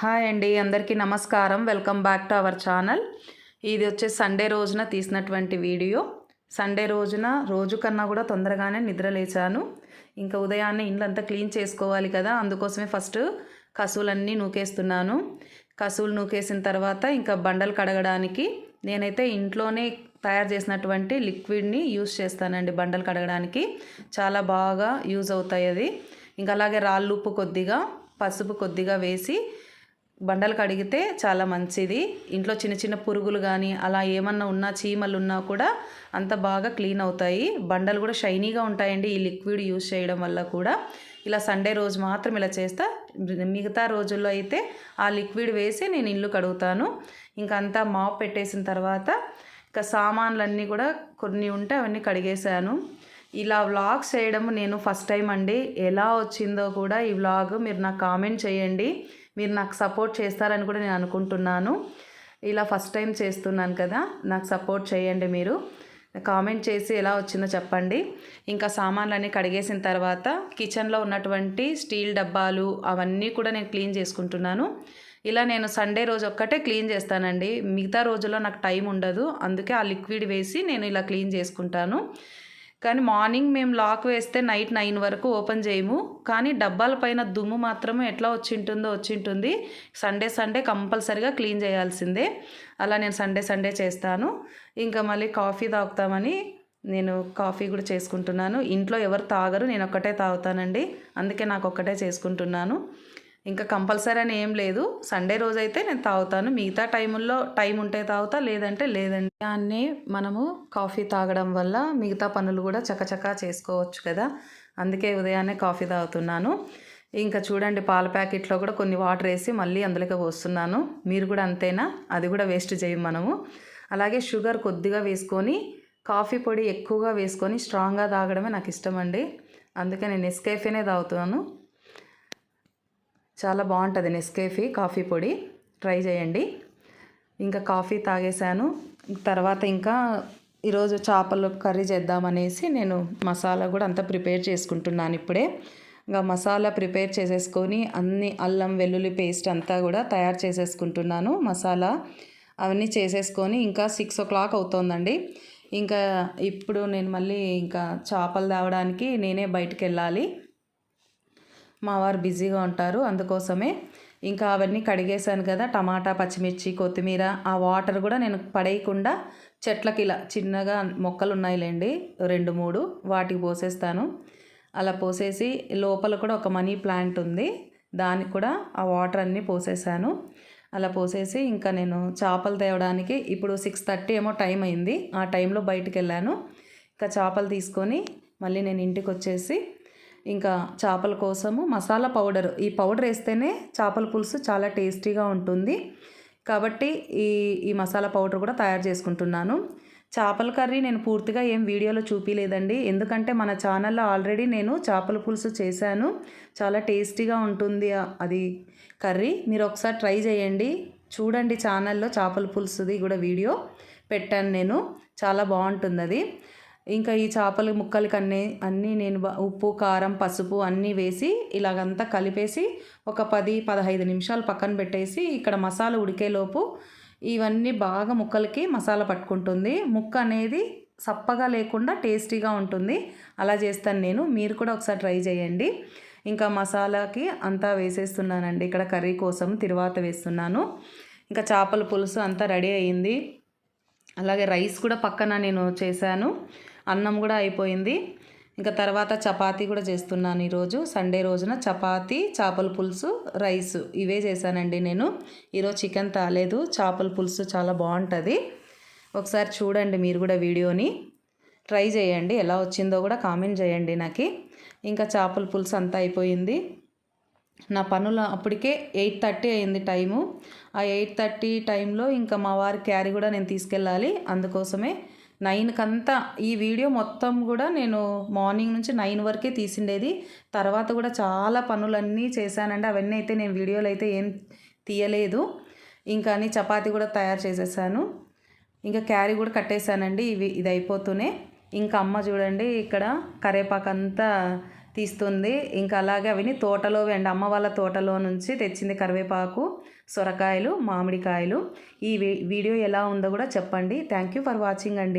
Hi అండి అందరికీ నమస్కారం. Welcome back to our channel. ఇది వచ్చే సండే రోజున తీసినటువంటి వీడియో. సండే రోజున రోజు కన్నా కూడా తొందరగానే నిద్ర లేచాను. ఇంకా ఉదయాన్నే ఇండ్లంతా క్లీన్ చేసుకోవాలి కదా అందుకోసమే ఫస్ట్ కసువులన్నీ నూకేస్తున్నాను. కసువులు నూకేసిన తర్వాత ఇంకా బండలు కడగడానికి నేనైతే ఇంట్లోనే తయారు చేసినటువంటి లిక్విడ్ని యూస్ చేస్తానండి బండలు కడగడానికి. చాలా బాగా యూజ్ అవుతాయి అది. ఇంకా అలాగే రాళ్ళు ఉప్పు కొద్దిగా పసుపు కొద్దిగా వేసి బండలు కడిగితే చాలా మంచిది. ఇంట్లో చిన్న చిన్న పురుగులు కానీ అలా ఏమన్నా ఉన్నా చీమలు ఉన్నా కూడా అంత బాగా క్లీన్ అవుతాయి. బండలు కూడా షైనీగా ఉంటాయండి ఈ లిక్విడ్ యూస్ చేయడం వల్ల కూడా. ఇలా సండే రోజు మాత్రం ఇలా చేస్తా. మిగతా రోజుల్లో అయితే ఆ లిక్విడ్ వేసి నేను ఇల్లు కడుగుతాను. ఇంకంతా అంతా మాప్ పెట్టేసిన తర్వాత ఇంకా సామాన్లన్నీ కూడా కొన్ని ఉంటే అవన్నీ కడిగేశాను. ఇలా వ్లాగ్స్ చేయడం నేను ఫస్ట్ టైం అండి. ఎలా వచ్చిందో కూడా ఈ వ్లాగ్ మీరు నాకు కామెంట్ చేయండి. మీరు నాకు సపోర్ట్ చేస్తారని కూడా నేను అనుకుంటున్నాను. ఇలా ఫస్ట్ టైం చేస్తున్నాను కదా నాకు సపోర్ట్ చేయండి మీరు. కామెంట్ చేసి ఎలా వచ్చిందో చెప్పండి. ఇంకా సామాన్లన్నీ కడిగేసిన తర్వాత కిచెన్లో ఉన్నటువంటి స్టీల్ డబ్బాలు అవన్నీ కూడా నేను క్లీన్ చేసుకుంటున్నాను. ఇలా నేను సండే రోజు ఒక్కటే క్లీన్ చేస్తానండి. మిగతా రోజుల్లో నాకు టైం ఉండదు. అందుకే ఆ లిక్విడ్ వేసి నేను ఇలా క్లీన్ చేసుకుంటాను. కానీ మార్నింగ్ మేము లాక్ వేస్తే నైట్ నైన్ వరకు ఓపెన్ చేయము. కానీ డబ్బాల పైన దుమ్ము మాత్రమే ఎట్లా వచ్చింటుందో వచ్చింటుంది. సండే సండే కంపల్సరిగా క్లీన్ చేయాల్సిందే. అలా నేను సండే సండే చేస్తాను. ఇంకా మళ్ళీ కాఫీ తాగుతామని నేను కాఫీ కూడా చేసుకుంటున్నాను. ఇంట్లో ఎవరు తాగరు నేను ఒక్కటే తాగుతానండి. అందుకే నాకు ఒక్కటే చేసుకుంటున్నాను. ఇంకా కంపల్సరీ అని ఏం లేదు. సండే రోజైతే నేను తాగుతాను. మిగతా టైముల్లో టైం ఉంటే తాగుతా లేదంటే లేదండి. దాన్ని మనము కాఫీ తాగడం వల్ల మిగతా పనులు కూడా చకచకా చేసుకోవచ్చు కదా. అందుకే ఉదయాన్నే కాఫీ తాగుతున్నాను. ఇంకా చూడండి పాల ప్యాకెట్లో కూడా కొన్ని వాటర్ వేసి మళ్ళీ అందులోకి పోస్తున్నాను. మీరు కూడా అంతేనా? అది కూడా వేస్ట్ చేయం మనము. అలాగే షుగర్ కొద్దిగా వేసుకొని కాఫీ పొడి ఎక్కువగా వేసుకొని స్ట్రాంగ్గా తాగడమే నాకు ఇష్టం అండి అందుకే నేను ఎస్కేఫేనే తాగుతాను చాలా బాగుంటుంది నెస్కేఫీ కాఫీ పొడి. ట్రై చేయండి. ఇంకా కాఫీ తాగేశాను. తర్వాత ఇంకా ఈరోజు చేపలు కర్రీ చేద్దామనేసి నేను మసాలా కూడా అంతా ప్రిపేర్ చేసుకుంటున్నాను ఇప్పుడే. ఇంకా మసాలా ప్రిపేర్ చేసేసుకొని అన్ని అల్లం వెల్లుల్లి పేస్ట్ అంతా కూడా తయారు చేసేసుకుంటున్నాను మసాలా. అవన్నీ చేసేసుకొని ఇంకా సిక్స్ ఓ క్లాక్ అవుతుందండి. ఇంకా ఇప్పుడు నేను మళ్ళీ ఇంకా చేపలు తేవడానికి నేనే బయటికి వెళ్ళాలి. మా వారు బిజీగా ఉంటారు. అందుకోసమే ఇంకా అవన్నీ కడిగేశాను కదా టమాటా పచ్చిమిర్చి కొత్తిమీర ఆ వాటర్ కూడా నేను పడేయకుండా చెట్లకి ఇలా చిన్నగా మొక్కలు ఉన్నాయిలేండి రెండు మూడు వాటికి పోసేస్తాను. అలా పోసేసి లోపల కూడా ఒక మనీ ప్లాంట్ ఉంది దానికి కూడా ఆ వాటర్ అన్నీ పోసేసాను. అలా పోసేసి ఇంకా నేను చేపలు తేవడానికి ఇప్పుడు సిక్స్ థర్టీ ఏమో టైం అయింది ఆ టైంలో బయటకు వెళ్ళాను. ఇంకా చేపలు తీసుకొని మళ్ళీ నేను ఇంటికి వచ్చేసి ఇంకా చేపల కోసము మసాలా పౌడర్. ఈ పౌడర్ వేస్తేనే చేపల పులుసు చాలా టేస్టీగా ఉంటుంది. కాబట్టి ఈ ఈ మసాలా పౌడర్ కూడా తయారు చేసుకుంటున్నాను. చేపల కర్రీ నేను పూర్తిగా ఏం వీడియోలో చూపించలేదండి ఎందుకంటే మన ఛానల్లో ఆల్రెడీ నేను చేపల పులుసు చేశాను. చాలా టేస్టీగా ఉంటుంది అది కర్రీ. మీరు ఒకసారి ట్రై చేయండి. చూడండి ఛానల్లో చేపల పులుసుది కూడా వీడియో పెట్టాను నేను. చాలా బాగుంటుంది అది. ఇంకా ఈ చేపల ముక్కలకి అన్నీ అన్నీ నేను ఉప్పు కారం పసుపు అన్నీ వేసి ఇలాగంతా కలిపేసి ఒక పది పదహైదు నిమిషాలు పక్కన పెట్టేసి ఇక్కడ మసాలా ఉడికేలోపు ఇవన్నీ బాగా ముక్కలకి మసాలా పట్టుకుంటుంది. ముక్క అనేది సప్పగా లేకుండా టేస్టీగా ఉంటుంది. అలా చేస్తాను నేను. మీరు కూడా ఒకసారి ట్రై చేయండి. ఇంకా మసాలాకి అంతా వేసేస్తున్నానండి. ఇక్కడ కర్రీ కోసం తిరువాత వేస్తున్నాను. ఇంకా చేపల పులుసు అంతా రెడీ అయ్యింది అలాగే రైస్ కూడా పక్కన నేను చేశాను. అన్నం కూడా అయిపోయింది. ఇంకా తర్వాత చపాతీ కూడా చేస్తున్నాను ఈరోజు. సండే రోజున చపాతీ చేపల పులుసు రైస్ ఇవే చేశానండి నేను. ఈరోజు చికెన్ తాలేదు. చేపల పులుసు చాలా బాగుంటుంది. ఒకసారి చూడండి మీరు కూడా వీడియోని. ట్రై చేయండి. ఎలా వచ్చిందో కూడా కామెంట్ చేయండి నాకు. ఇంకా చేపల పులుసు అంతా అయిపోయింది. నా పనులు అప్పటికే ఎయిట్ థర్టీ అయింది టైము. ఆ ఎయిట్ థర్టీ టైంలో ఇంకా మా వారి క్యారీ కూడా నేను తీసుకెళ్ళాలి. అందుకోసమే నైన్కంతా ఈ వీడియో మొత్తం కూడా నేను మార్నింగ్ నుంచి నైన్ వరకే తీసిండేది. తర్వాత కూడా చాలా పనులన్నీ చేశానండి. అవన్నీ అయితే నేను వీడియోలు అయితే ఏం తీయలేదు. ఇంకా అని చపాతి కూడా తయారు చేసేసాను. ఇంకా క్యారీ కూడా కట్టేశానండి. ఇవి ఇది అయిపోతూనే. ఇంకా అమ్మ చూడండి ఇక్కడ కరేపాకు అంతా తీస్తుంది. ఇంకా అలాగే అవిని తోటలో వెండి అమ్మ వాళ్ళ తోటలో నుంచి తెచ్చింది కరివేపాకు సొరకాయలు మామిడికాయలు. ఈ వీడియో ఎలా ఉందో కూడా చెప్పండి. థ్యాంక్ యూ ఫర్ వాచింగ్ అండి.